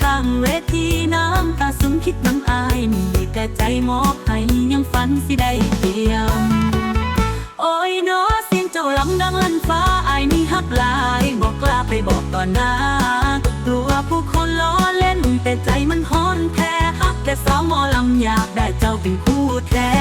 ข้างเวทีน้ำตาสุมคิดน้ำอายมีแต่ใจมอบให้ยังฝันสิได้เดียว โอ้ยนาะเสียงเจ้าลำดังลั่นฟ้าอายนี่ฮักลายบอกกล้าไปบอกต่อหน้ากลัวผู้คนล้อเล่นแต่ใจมันฮ้อนแท้ฮักแต่สาวหมอลำอยากได้เจ้าเป็นคู่แท้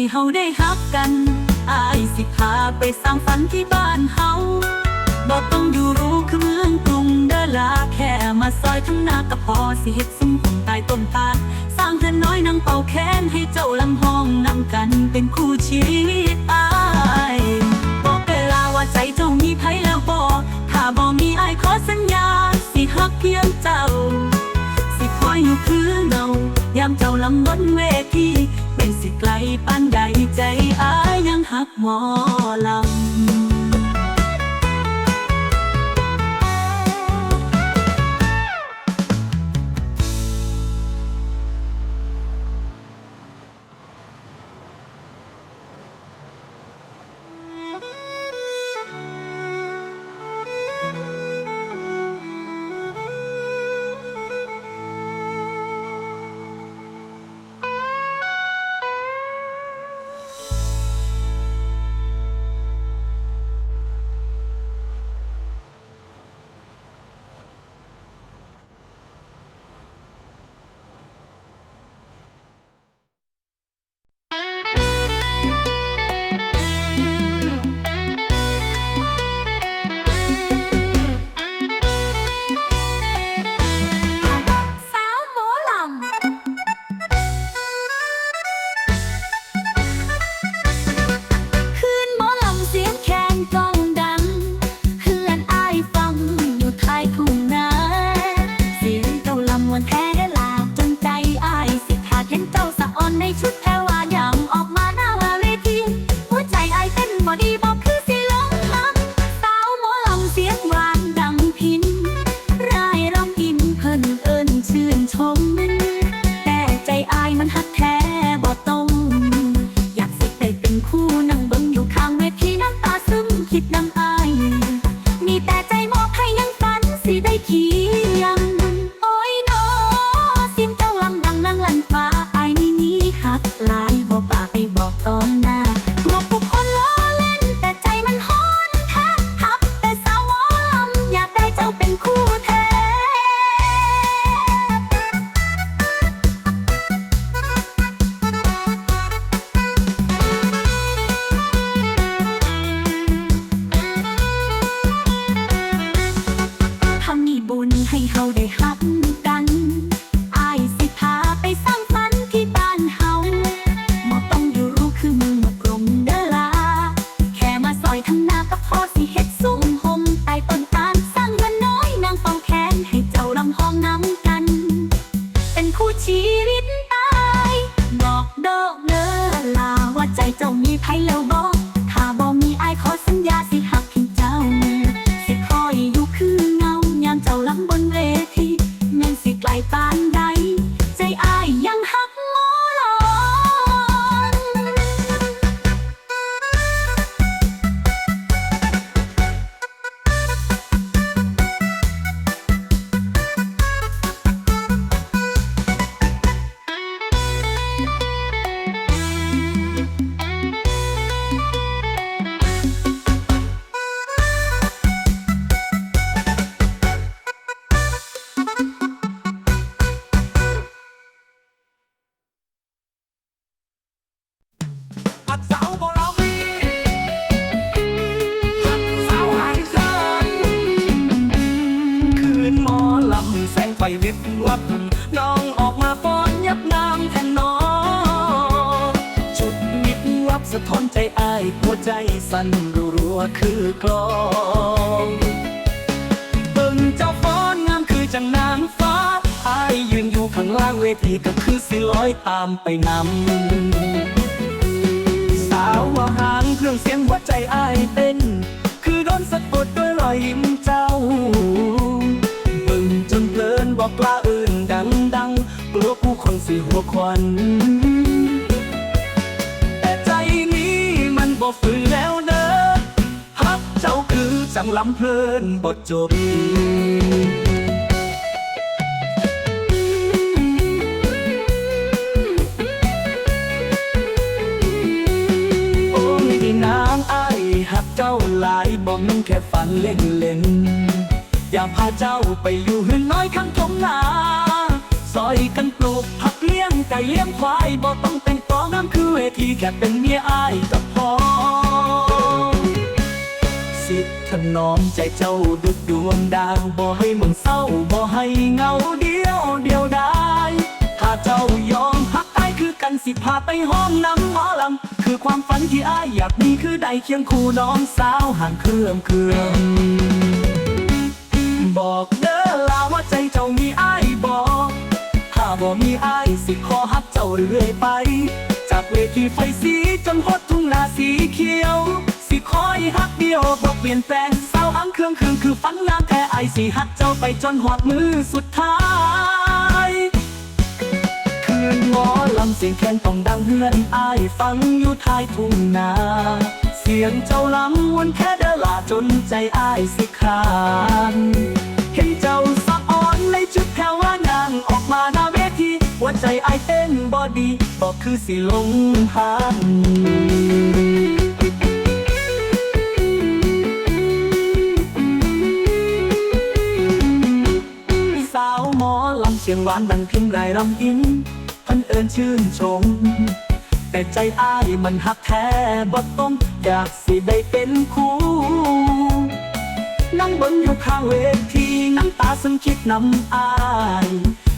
ให้เฮาได้ฮักกันอายสิพาไปสร้างฝันที่บ้านเฮาบ่ต้องอยู่รู้คือเมืองกรุงเดลาแค่มาซอยทั้งหน้าก็พอสิเฮ็ดซุ้มผมตายต้นตาลสร้างเธอน้อยนางเป่าแค้นให้เจ้าลังห้องนำกันเป็นคู่ชีวิตอายบอกเวลาว่าใจเจ้ามีไผแล้วบอกถ้าบ่มีอายขอสัญญาสิฮักเพียงเจ้า สิคอยอยู่คือเงายามเจ้าลำล้นเวที ไกลปานใดใจอายังหักหมอลำ ล่างเวทีก็คือสิลอยตามไปนำ สาวว่าหางเครื่องเสียงหัวใจอายเต้น คือโดนสะกดด้วยรอยยิ้มเจ้าเบิ่งจนเพลินบอกกล้าเอื่นดังดังกลัวผู้คนสิหัวควันแต่ใจนี้มันบ่ฝืนแล้วเด้อฮักเจ้าคือจังลำเพลินบ่จบ หลายบ่ม่นแค่ฝันเล่นเล่นๆอยากพาเจ้าไปอยู่หืนน้อยข้างทงนาซอยกันปลูกผักเลี้ยงไก่เลี้ยงควายบ่ต้องแต่งตองน้ำคือเวทีแค่เป็นเมียอายก็พอ สิทธิ์ถนอมใจเจ้าดุดดวงดาวบ่ให้มึงเศร้าบ่ให้เหงาเดียวเดียวได้ถ้าเจ้ายอมฮั กันสิพาไปห้องน้ำหมอลำ คือความฝันที่อายอยากมีคือได้เคียงคู่น้องสาวห่างเครื่องเครื่องบอกเด้อลาว่าใจเจ้ามีอายบอกถ้าบ่มีอายสิขอฮักเจ้าเรื่อยไป จากเวทีไฟสีจนฮดทุ่งนาสีเขียว สิคอยฮักเดียวบอกเปลี่ยนแปลงสาวอังเครื่องเคืนคือฝันงามแท้ไอายสิฮักเจ้าไปจนหอดมือสุดท้ายืนหมอลำเสียงแคนต้องดังเฮือนอายฟังอยู่ท้ายทุ่งนา เสียงเจ้าลำวนแค่เดลาจนใจอายสิขาดเห็นเจ้าสะอ่อนในชุดแถวว่านางออกมาหน้าเวทีหัวใจอายเต้นบอดีบอกคือสิลงหันสาวหมอลำเสียงหวานดังพิมพ์ไรรำอิน เอิญชื่นชม แต่ใจอ้ายมันหักแท้บ่ต้องอยากสิได้เป็นคู่นั่งเบนอยู่ข้างเวทีน้ำตาซึ่งคิดน้ำอาย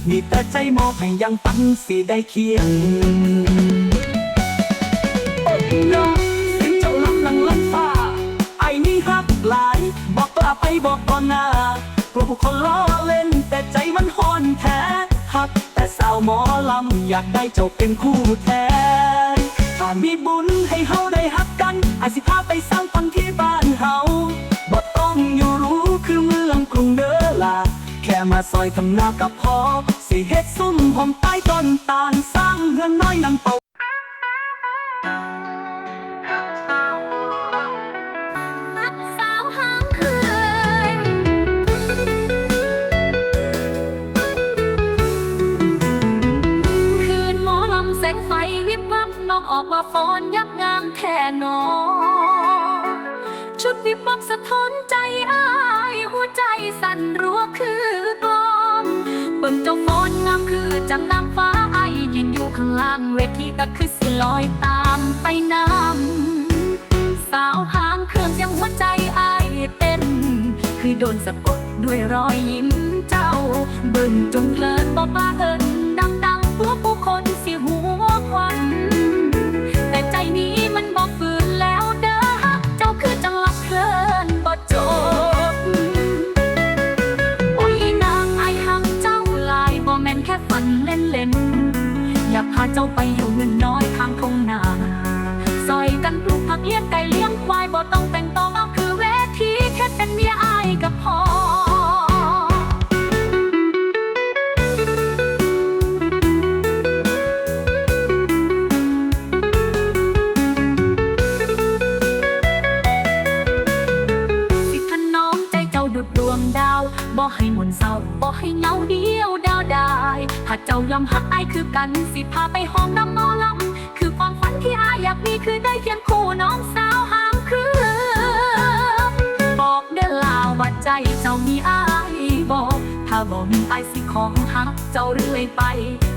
มีแต่ใจมอบให้ยังฝันสิได้เคียงน้องเสียงเจ้าลำลังล้นฟ้าไอ้นี่ฮักหลาย บอกกล้าไปบอกก่อนหน้ากลัวผู้คนล้อเล่น หมอลำอยากได้เจ้าเป็นคู่แท้ถ้ามีบุญให้เฮาได้ฮักกันอาสิพาไปสร้างฝันที่บ้านเฮาบ่ต้องอยู่รู้คือเมืองกรุงเด้อล่ะแค่มาซอยทำนากับพอสิเฮ็ดซุ่มหอมใต้ต้นตาลสร้างเฮือนน้อยนำเป่า องออกมาฟ้อนยับงามแท่นอชุดวิบวับสะท้อนใจอ้าย หัวใจสั่นรัวคือกลองเบิ่งเจ้าฟ้อนงามคือจังนางฟ้าอายยืนอยู่ข้างล่างเวทีก็คือสิลอยตามไปน้ำสาวหางเครื่องเสียงหัวใจอายเต้น คือโดนสะกดด้วยรอยยิ้มเจ้า เบิ่งจนเพลินบอกลาเอินดังๆตัวผู้คนสิหัวควัน นี้มันบอกฝืนแล้วเด้อเจ้าคือจังหลับเพลินบ่จบโอ้ยนางไอหักเจ้าลายบ่แม่นแค่ฝันเล่นๆอยากพาเจ้าไปอยู่เงินน้อยทางทงนาซอยกันปลูกผักเลี้ยงไก่เลี้ยงควายบ่ต้องแต่งตองเอาคือเวทีแค่เป็นเมียอา ยอมหักอายคือกัน สิพาไปห้องน้ำหมอลำคือความฝันที่อายอยากมีคือได้เคียงคู่น้องสาวหางคือ บอกเด้อลาวว่าใจเจ้ามีอายบอก ถ้าบ่มีอายสิของหักเจ้าเรื่อยไป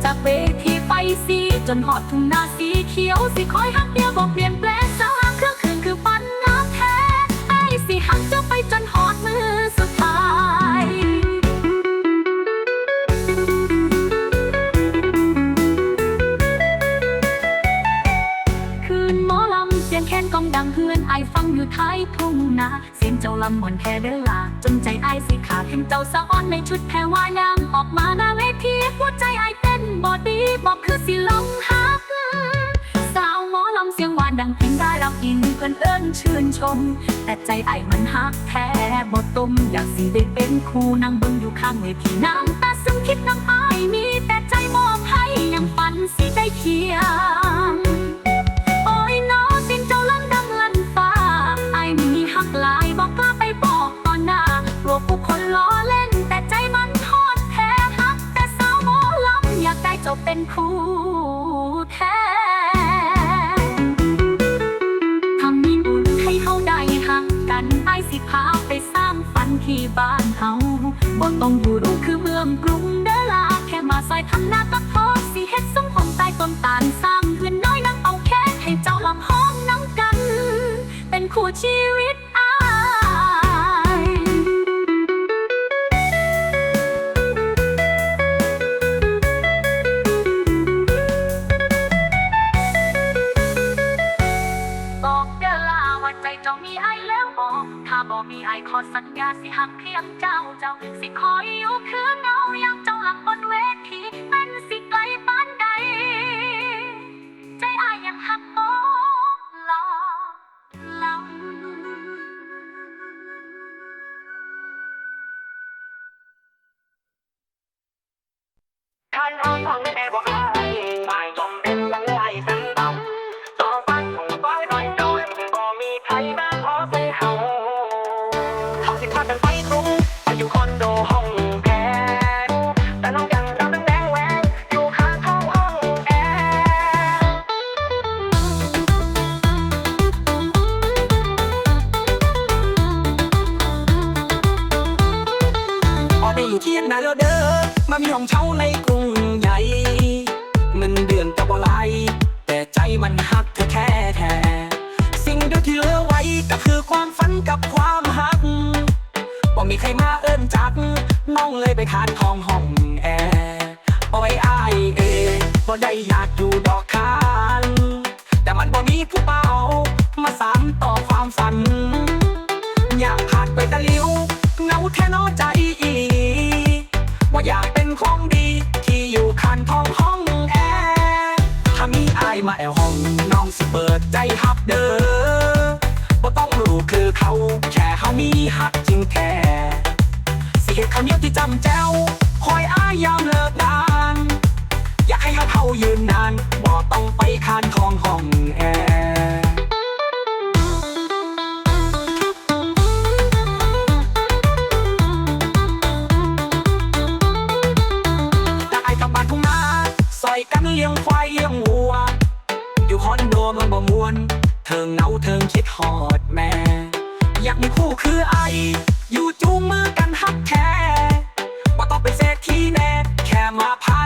จากเวทีไปสีจนหอดทุ่งนาสีเขียวสิคอยหักเดียวบอกเปลี่ยนแปลง คืนหมอลำเสียงแค้นกองดังเฮือนไอฟังนาเสียงเจ้าลำมวนแค่เดอลา จนใจไอสิขาดเห็นเจ้าสะอ้อนในชุดแพรว่ายางออกมาหน้าเวทีหัวใจไอเต้นบอดีบอกคือสิลงฮักสาวหมอลำเสียงหวานดังเพลงได้รับอินเพื่อนเอิ้นชื่นชม แต่ใจไอมันฮักแท้บ่ตมอยากสิได้เป็นครูนั่งเบิ่งอยู่ข้างเวทีน้ำตาซึมคิดน้ำอายมีแต่ใจมอบให้ยังฝันสิได้เคียง เป็นคู่แท้ทำมีบุญให้เฮาได้หักกันไอสิพาไปสร้างฝันที่บ้านเฮาบ่ต้องอยู่ดูคือเมืองกรุงเด้อลาแค่มาซอยทำหน้าก็พอสิเฮ็ดสมของใต้ต้นตาลสร้างเพื่อนน้อยนั่งเอาแค่ให้เจ้าลำห้องน้ำกัน เป็นคู่ชีว ใครมาเอิ้นจักน้องเลยไปคานห้องห้องแอร์โอ้ยอายเอ้ยบ่ได้อยากอยู่ดอกคานแต่มันบ่มีผู้เป่ามาสานต่อความฝัน อยากผ่านไปตะลิวเหงาแท้นอใจอีว่าอยากเป็นของดีที่อยู่คันท้องห้องแอร์ถ้ามีอายมาแอวห้องน้องสิเปิดใจฮับเด้อบ่ต้องรู้คือเขาแค่เขามีฮักจริงแท้ เหตุคำเดียวที่จำแจ้วคอยอายยามเลิกงาน อยากให้ฮักเขายืนนานบ่ต้องไปคานทองห้องแอร์จากไอ้กับานทุ่งนาซอยกันเลี้ยงควายเลี้ยงวัว อยู่คอนโดมืองบ่มวน เทิงเหงาเทิงคิดฮอดแม่ อยากมีคู่คือไอ อยู่จูงมือกันฮักแท้ว่าต้องเป็นเศรษฐีแน่แค่มาพา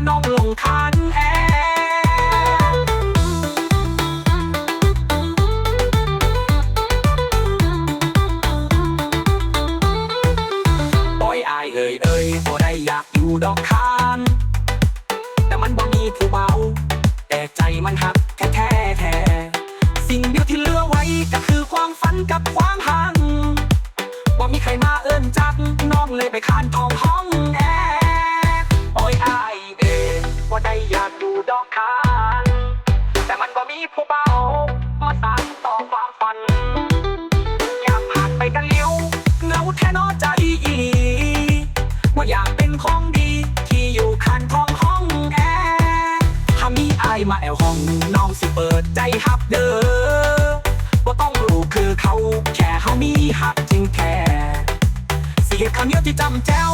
สิเหตุคำเดียวที่จำแจ้ว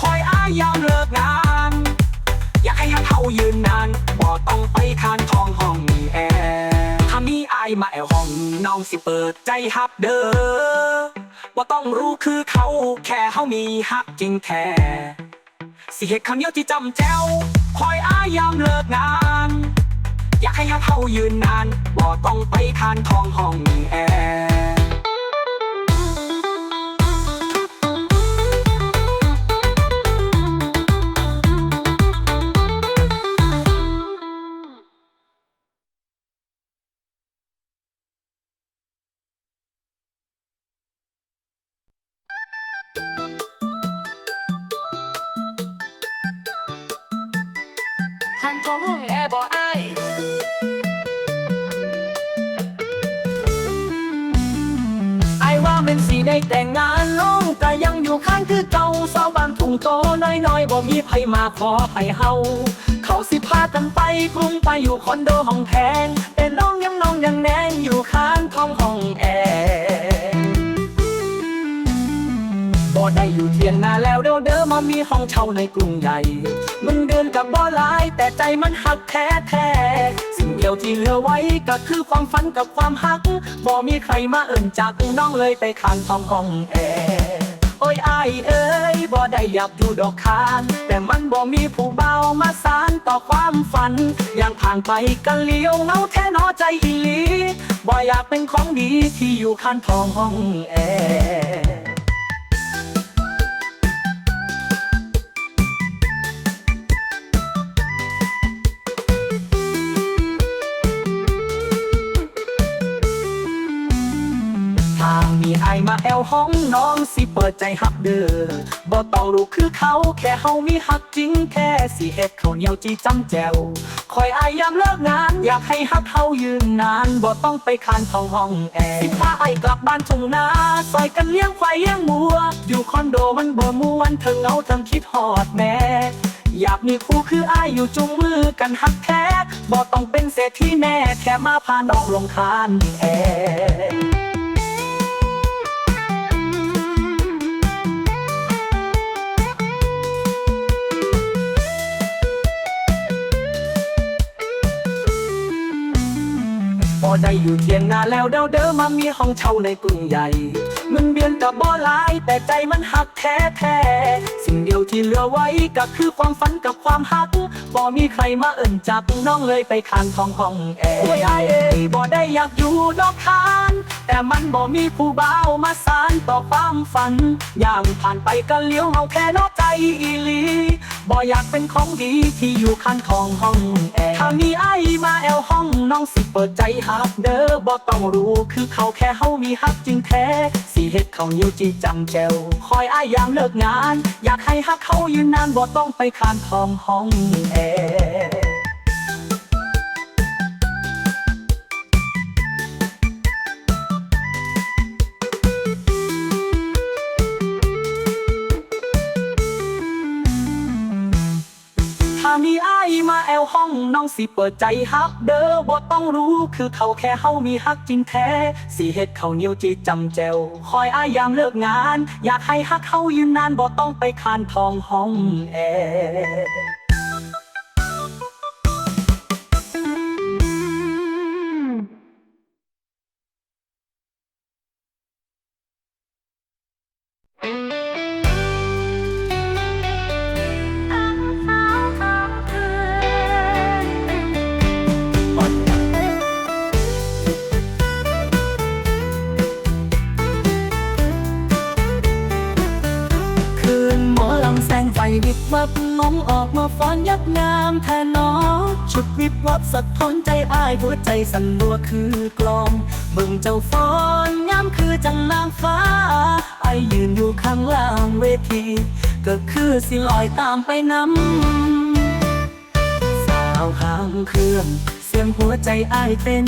คอยอายามเลิกงาน อยากให้ฮักเขายืนนานบ่ต้องไปคานทองห้องแอร์ถ้ามีอายมาแอวห้องน้องสิเปิดใจฮับเด้อว่าต้องรู้คือเขาแค่เขามีฮักจริงแท้สิเหตุคำเดียวที่จำแจ้วคอยอายามเลิกงาน อยากให้ฮักเขายืนนานบ่ต้องไปคานทองห้อง อให้เฮาเขาสิพากันไปกรุงไปอยู่คอนโดห้องแพงแต่น้องยังน้องยังแนนอยู่ข้างท้องห้องแอร์บ่ได้อยู่เทียงนาแล้วเด้อเด้อมามีห้องเช่าในกรุงใหญ่มึงเดือนกับบ่หลายแต่ใจมันหักแท้แท้สิ่งเดียวที่เหลือไว้ก็คือความฝันกับความหักบ่มีใครมาเอิ่นจากน้องเลยไปข้างท้องห้องแอร์โอ้ยอายเอ้ย บ่ได้อยากอยู่ดอกคานแต่มันบ่มีผู้เบามาสารต่อความฝัน อย่างผ่านไปกันเลี้ยวเงาแท้นอใจอีหลีบ่อยากเป็นของดีที่อยู่ข้างทองห้องแอร์ ห้องน้องสิเปิดใจฮักเด้อบ่ต้องรู้คือเขาแค่เฮามีฮักจริงแค่สิเฮ็ดข้าวเหนียวจีจำแจวคอยอายยามเลิกงาน อยากให้ฮักเฮายืนนานบ่ต้องไปคานเข้าห้องแอร์สิพาไอกลับบ้านทุ่งนาซอยกันเลี้ยงควายเลี้ยงมัวอยู่คอนโดมันบ่ม่วนเธอเงาทั้งคิดฮอดแม่อยากมีคู่คืออายอยู่จุงมือกันฮักแท้บ่ต้องเป็นเศรษฐีแน่แค่มาพาน้องลงคานแอ ได้อยู่เทียงนาแล้วเด้อเด้อมามีห้องเช่าในกรุงใหญ่เงินเดือนกับบ่หลาย แต่ใจมันหักแท้แท้ๆสิ่งเดียวที่เหลือไว้ก็คือความฝันกับความหักบ่มีใครมาเอิ่นจับน้องเลยไปข้างท้องห้องแอร์โอ้ยอเอ้บ่ได้อยากอยู่ดอกคานแต่มันบ่มีผู้บ่าวมาสานต่อความฝันอย่างผ่านไปก็เลี้ยวเอาแค่นอกใจอีหลีบ่อยากเป็นของดีที่อยู่ข้างของห้องแอร์ถ้ามีไอมาแอลห้องน้องสิเปิดใจฮักเด้อบ่ต้องรู้คือเขาแค่เฮามีฮักจริงแท้สีเฮ็ดเขาอยู่จีจำแจวคอยอายยามเลิกงาน อยากให้ฮักเขายืนนานบ่ต้องไปคานทองห้องแอร์ แอลห้องน้องสิเปิดใจฮักเด้อบ่ต้องรู้คือเขาแค่เฮามีฮักจริงแท้สิเฮ็ดเขานิ้วจีจำแจวคอยอายามเลิกงาน อยากให้ฮักเขายืนนานบ่ต้องไปคานทองห้องแอร์ สะท้อนใจอายหัวใจสั่นรัวคือกลองเบิ่งเจ้าฟ้อนย้ำคือจังนางฟ้าไอายยืนอยู่ข้างล่างเวที ก็คือสิลอยตามไปนำสาวหางเครื่องเสียงหัวใจอายเต้น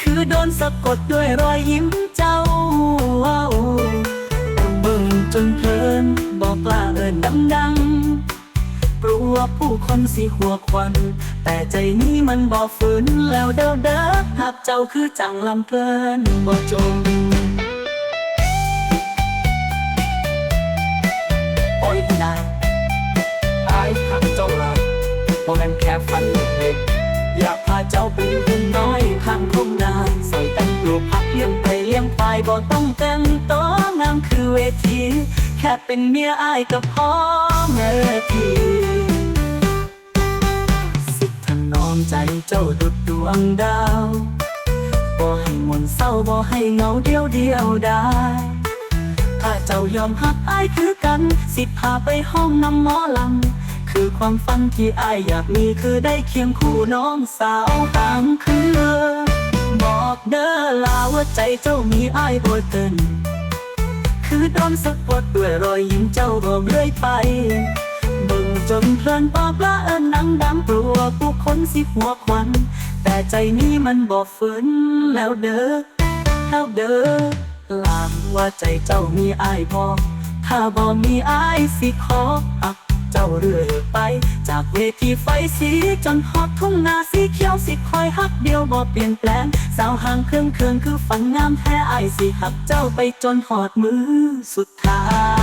คือโดนสะกดด้วยรอยยิ้มเจ้าเบิ่งจนเพลินบอกกล้าเอินดังๆ กลัวผู้คนสิหัวควัน แต่ใจนี้มันบ่ฝืนแล้วเด้อเด้อหักเจ้าคือจังลำเพลินบ่จมโอ้ยนายอายหักเจ้าละบ่แม่นแค่ฝันเล็กอยากพาเจ้าไปอยู่นน้อยข้างคงนาใส่แต่งตัวพักเลี้ยงไปเลี้ยงไปบ่ต้องแต่งตัวงามคือเวที แค่เป็นเมียอายก็พอแม่ทีสิทธน้อมใจเจ้าดุดดวงดาว บ่ให้มนเศร้าบ่ให้เหงาเดียวเดียวได้ ถ้าเจ้ายอมหักอายคือกัน สิพาไปห้องน้ำหมอลำ คือความฝันที่อายอยากมีคือได้เคียงคู่น้องสาวตามเครือ บอกเด้อลาว่าใจเจ้ามีอายบยเติน คือโดนสะกดด้วยรอยยิ้มเจ้าบอกเรื่อยไปเบิ่งจนเพลินปอบละเอินนังดำกลัวผู้คนสิหัวควัน แต่ใจนี้มันบ่ฝืนแล้วเด้อแล้วเด้อลางว่าใจเจ้ามีอายพอถ้าบ่มีอายสิขอหัก จ้าเรื่อยไป จากเวทีไฟสีจนฮอดทุ่งนาสีเขียวสิคอยหักเดียวบ่เปลี่ยนแปลง สาวห่างเครื่องเครื่องคือฝันงามแท้ไอสิหักเจ้าไปจนหอดมือสุดท้าย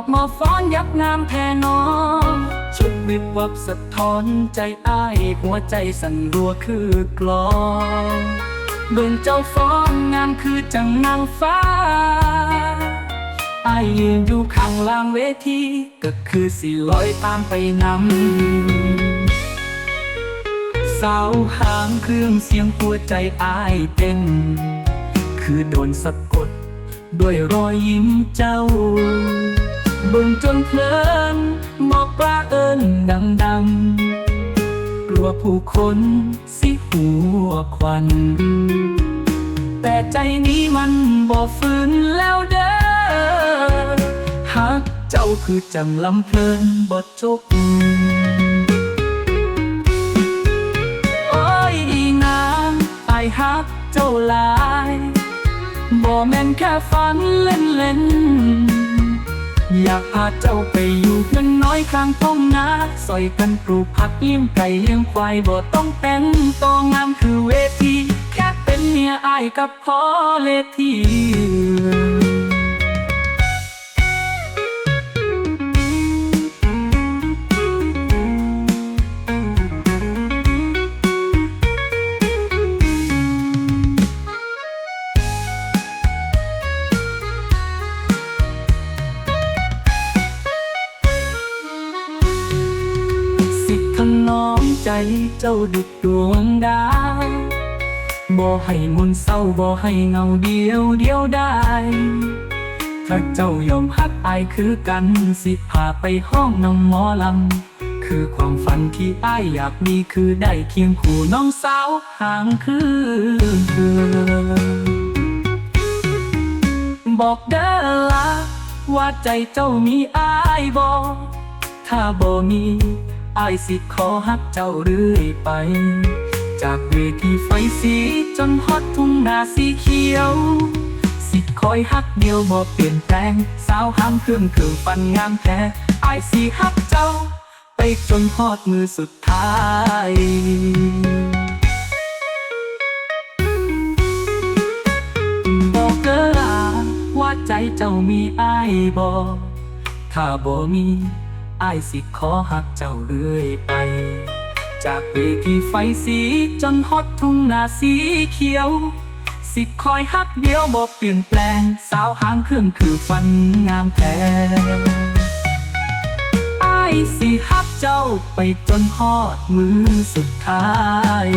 องออกมาฟ้อนยับงามแทนน้องชุดวิบวับสะท้อนใจอ้ายหัวใจสั่นรัวคือกลองเบิ่งเจ้าฟ้อนงามคือจังนางฟ้าอายยืนอยู่ข้างล่างเวทีก็คือสิลอยตามไปนำสาวหางเครื่องเสียงหัวใจอายเต้น คือโดนสะกด ด้วยรอยยิ้มเจ้า บิ่งจนเพลินบอกกล้าเอินดังๆกลัวผู้คนสิหัวควัน แต่ใจนี้มันบ่ฝืนแล้วเด้อหักเจ้าคือจังลำเพลินบ่จบโอ้ยอีนางไอายฮักเจ้าลายบ่แม่นแค่ฝันเล่นเล่น อยากพาเจ้าไปอยู่เพียงน้อยข้างท้องนาซอยกันปลูกผักเลี้ยงไก่เลี้ยงควายบ่ต้องเป็นตัวงามคือเวที แค่เป็นเมียอายกับพ่อเลที เจ้าดุดดวงดาวบ่ให้มนเศร้าบ่ให้เงาเดียวเดียวได้ ถ้าเจ้ายอมฮักอายคือกันสิพาไปห้องน้องหมอลำ คือความฝันที่อ้ายอยากมีคือได้เคียงคู่น้องสาวห่างคือบอกเด้อละว่าใจเจ้ามีอ้ายบ่ถ้าบ่มี อายสิขอฮักเจ้าเรื่อยไป จากเวทีไฟสีจนฮอดทุ่งนาสีเขียว สิคอยฮักเดียวบ่เปลี่ยนแปลง สาวห้ามเครื่องเคือฟันงามแท้อายสิฮักเจ้า ไปจนฮอดมือสุดท้ายบอกเด้อว่าใจเจ้ามีอ้ายบ่ถ้าบ่มี อายสิขอหักเจ้าเรื่อยไป จากเวทีไฟสีจนฮอดทุ่งนาสีเขียว สิคอยหักเดียวบ่เปลี่ยนแปลง สาวหางเครื่องคือฟันงามแท้อายสิหักเจ้าไปจนฮอดมือสุดท้าย